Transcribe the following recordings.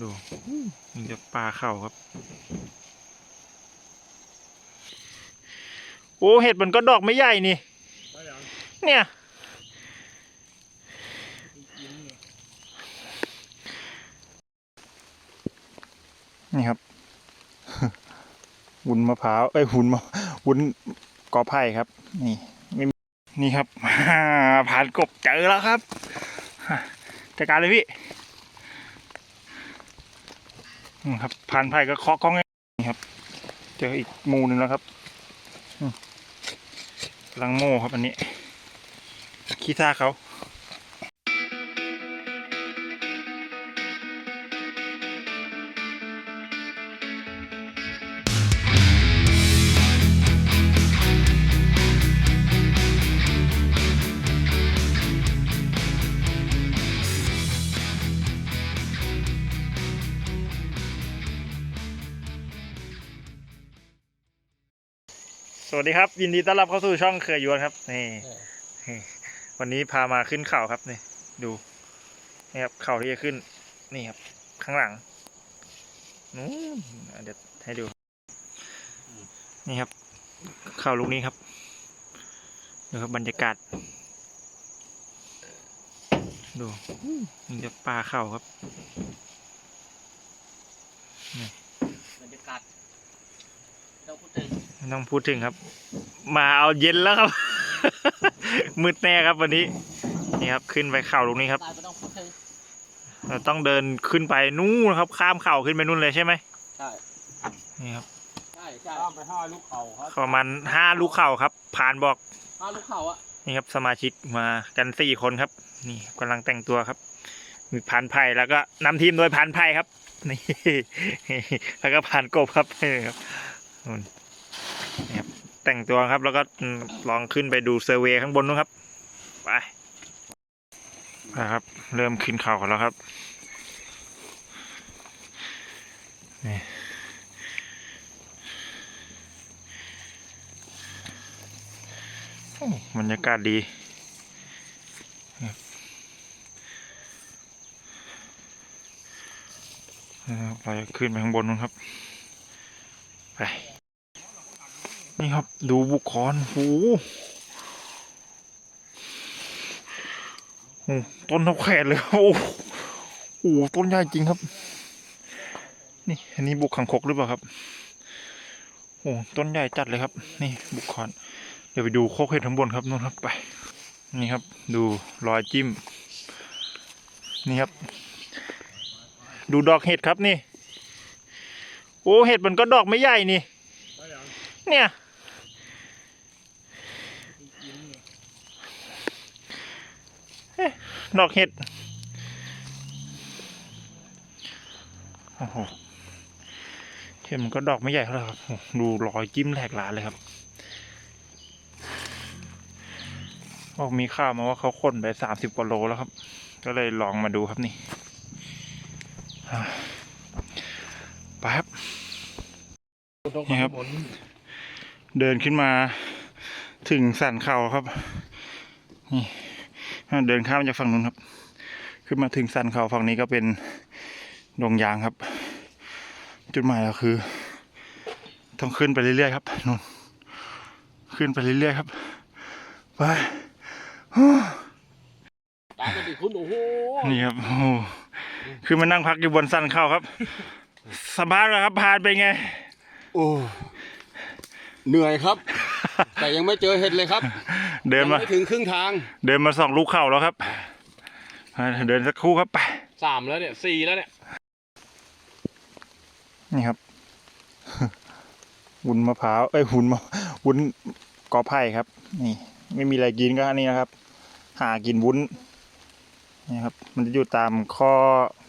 ดูมันจะปลาเข่าครับ โอ้เห็ดมันก็ดอกไม่ใหญ่นี่ เนี่ย นี่ครับวุ้นมะพร้าว เอ้ยวุ้นมะวุ้นกอไผ่ครับ นี่ไม่นี่ครับผ่านกบเจอแล้วครับ จัดการเลยพี่ ครับผ่านไผ่ก็เคาะก้องนี่ครับ เจออีกหมูหนึ่งแล้วครับอืมกำลังโม่ครับอันนี้ขี้ซ่าเขา สวัสดีครับ ยินดีต้อนรับเข้าสู่ช่องเคยยวนครับนี่นี่วันนี้พามาขึ้นเขาครับนี่ดูนี่ครับเขาที่จะขึ้น นี่ครับ ข้างหลังนู้นอะเดี๋ยวให้ดู นี่ครับ เขาลูกนี้ครับดูครับบรรยากาศ ดูนี่จะปลาเข่าครับบรรยากาศไม่ ต้องพูดถึงไม่ต้องพูดถึงครับ มาเอาเย็นแล้วครับ มืดแน่ครับวันนี้ นี่ครับขึ้นไปเข่าลูกนี้ครับ ตายไม่ต้องพูดถึงเราต้องเดินขึ้นไปนู่นครับ ข้ามเข่าขึ้นไปนู่นเลยใช่ไหมใช่นี่ครับใช่ใช่ข้ามไปห้าลูกเขาครับประมาณห้าลูกเข่าครับ ผ่านบอกห้าลูกเขาอะนี่ครับ สมาชิกมากันสี่คนครับ นี่กำลังแต่งตัวครับ มีพันไผ่แล้วก็นำทีมโดยพันไผ่ครับ นี่ แล้วก็ผ่านกบครับนี่ครับ นู่นครับแต่งตัวครับแล้วก็ลองขึ้นไปดูเซอร์เวย์ข้างบนนู้นครับ ไปนะครับ เริ่มขึ้นเขาแล้วครับนี่บรรยากาศดีนะครับเราจะขึ้นไปข้างบนนู้นครับ ไปนี่ครับ ดูบุคคลโอ้โหโอ้โหต้นเท่าแขนเลยครับโอ้โหโอ้โหต้นใหญ่จริงครับ นี่อันนี้บุกขังคกหรือเปล่าครับโอ้โหต้นใหญ่จัดเลยครับ นี่บุกคอน เดี๋ยวไปดูโคกเห็ดข้างบนครับนู่นครับไป นี่ครับ ดูรอยจิ้ม นี่ครับ ดูดอกเห็ดครับนี่ โอ้เห็ดมันก็ดอกไม่ใหญ่นี่ เนี่ย ดอกเห็ด โอ้โห เห็ดมันก็ดอกไม่ใหญ่เท่าไหร่ครับ ดูรอยจิ้มแหลกหลานเลยครับบอกมีข่าวมาว่าเขาค้นไปสามสิบกว่าโลแล้วครับ ก็เลยลองมาดูครับนี่อ่าไปครับ นี่ครับ เดินขึ้นมาถึงสันเขาครับ นี่เดินข้ามจากฝั่งนู้นครับ ขึ้นมาถึงสันเขาฝั่งนี้ก็เป็นดงยางครับ จุดหมายเราคือ ต้องขึ้นไปเรื่อยๆครับนู่นขึ้นไปเรื่อยๆครับไปตามไปดิคุณโอ้โหนี่ครับโอ้โหคือมานั่งพักอยู่บนสันเขาครับสัมภาษณ์เหรอครับผ่านไปนไง โอ้เหนื่อยครับ แต่ยังไม่เจอเห็ดเลยครับ เดินยังมาไม่ถึงครึ่งทาง เดินมาสองลูกเข่าแล้วครับอ่าเดินสักครู่ครับไปสามแล้วเนี่ยสี่แล้วเนี่ย นี่ครับวุ้นมะพร้าวเอ้ยวุ้นมะวุ้นกอไผ่ครับ นี่ ไม่มีอะไรกินก็อันนี้นะครับ หากินวุ้นนี่ครับ มันจะอยู่ตามข้อ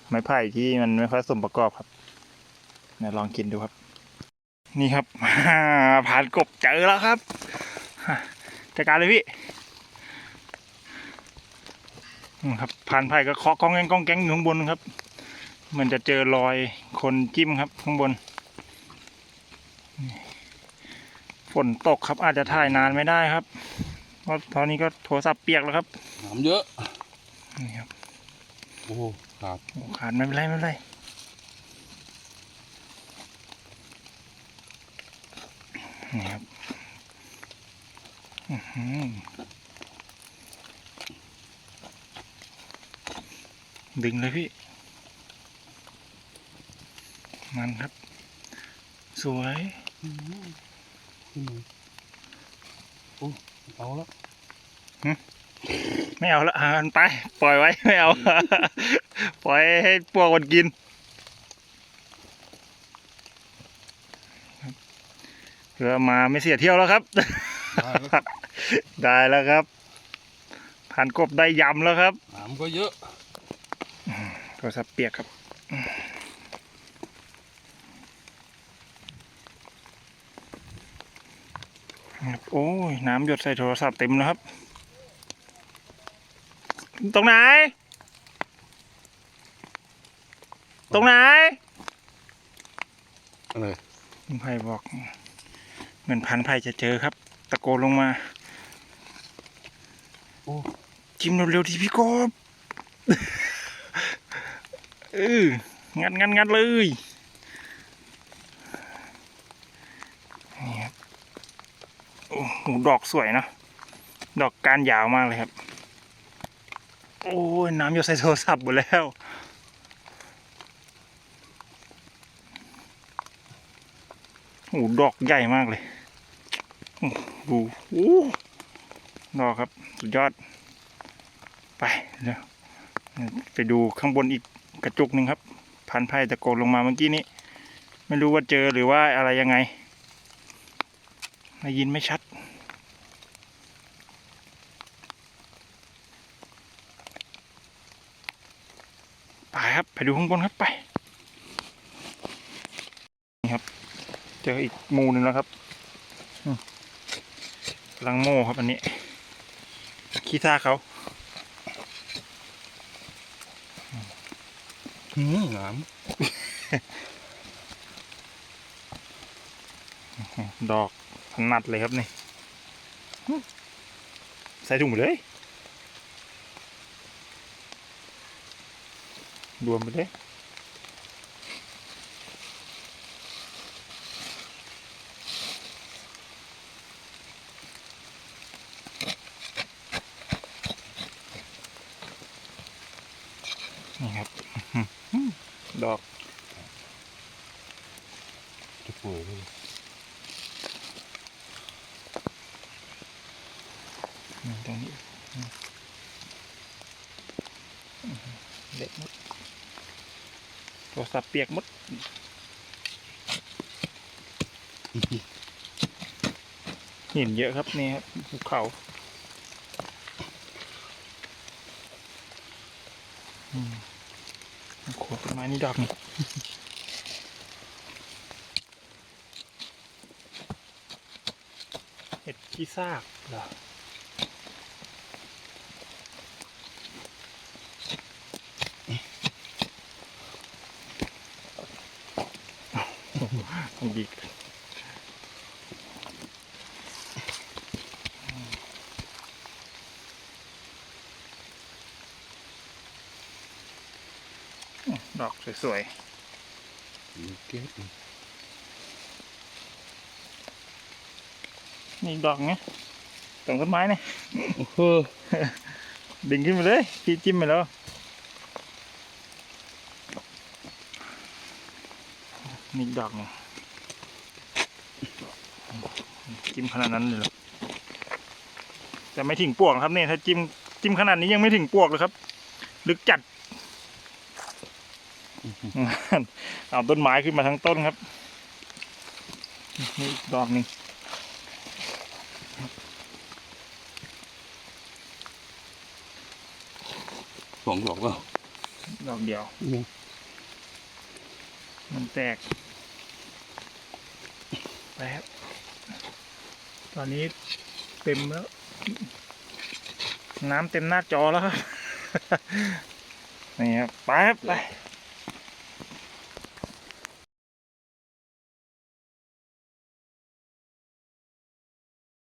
ไม้ไผ่ที่มันไม่ค่อยสมประกอบครับเนี่ยลองกินดูครับ นี่ครับผ่านกบเจอแล้วครับจัดการเลยพี่อืมครับผ่านไผ่ก็เคาะก้องแกงก้องแกงอยู่ข้างบนครับ มันจะเจอรอยคนจิ้มครับข้างบนฝนตกครับอาจจะถ่ายนานไม่ได้ครับเพราะตอนนี้ก็โทรศัพท์เปียกแล้วครับน้ำเยอะนี่ครับโอ้ครับโอ้ขาดไม่เป็นไรไม่เป็นไร นี่ครับอื้อหือดึงเลยพี่ มันครับ สวยเอาแล้วไม่เอาละหามันไป ปล่อยไว้ ไม่เอา ปล่อยให้พวกมันกิน เพื่อมาไม่เสียเที่ยวแล้วครับ ได้แล้วครับผ่านกบได้ยำแล้วครับน้ำก็เยอะโทรศัพท์เปียกครับครับโอ้ยน้ำหยดใส่โทรศัพท์เต็มแล้วครับ ตรงไหน ตรงไหนอะไรลุงไผ่บอก เหมือนพันไผ่จะเจอครับ ตะโกนลงมาโอ้จิ้มเร็วๆที่พี่กบเอองัดงัดงัดเลยนี่ครับโอ้โหดอกสวยนะดอกการยาวมากเลยครับ โอ้ยน้ำหยดใส่โทรศัพท์หมดแล้วโอ้ดอกใหญ่มากเลย ดูโอ้ดอครับ สุดยอด ไปเดี๋ยวไปดูข้างบนอีกกระจุกหนึ่งครับ พันไพ่ตะโกนลงมาเมื่อกี้นี้ ไม่รู้ว่าเจอหรือว่าอะไรยังไงได้ยินไม่ชัด ไปครับ ไปดูข้างบนครับไป นี่ครับ เจออีกมูหนึ่งแล้วครับอืม ลังโม่ครับอันนี้ ขี้ท่าเขาหืมน้ดอกถนัดเลยครับนี่อืมใส่ถุงไปเลย รวมไปเลย นี่ครับอื้อหือดอกำจะป่วยเลยอืมตรงนี้อืมเด็ดหมดโทรศัพท์เปียกหมดหินเยอะครับนี่ครับภูเขาอืม มานี่ดอกนี่เห็ดขี้ซากเหรอดีกัน ดอกสวยเก็บๆนี่อีกดอกไงตรงต้นไม้เนี่ยโอ้โหดึงขึ้นไปเลย พี่จิ้มไปแล้ว นี่อีกดอกหนึงจิ้มขนาดนั้นเลยเหรอแต่ไม่ถึงปวกครับเนี่ยถ้าจิ้มจิ้มขนาดนี้ยังไม่ถึงปวกเลยครับ ลึกจัด เอาต้นไม้ขึ้นมาทั้งต้นครับนี่อีกดอกหนึ่งสองดอกแล้วดอกเดียว มันแตก ไปครับ ตอนนี้เต็มแล้ว น้ำเต็มหน้าจอแล้วครับ นี่ครับ ไปครับไป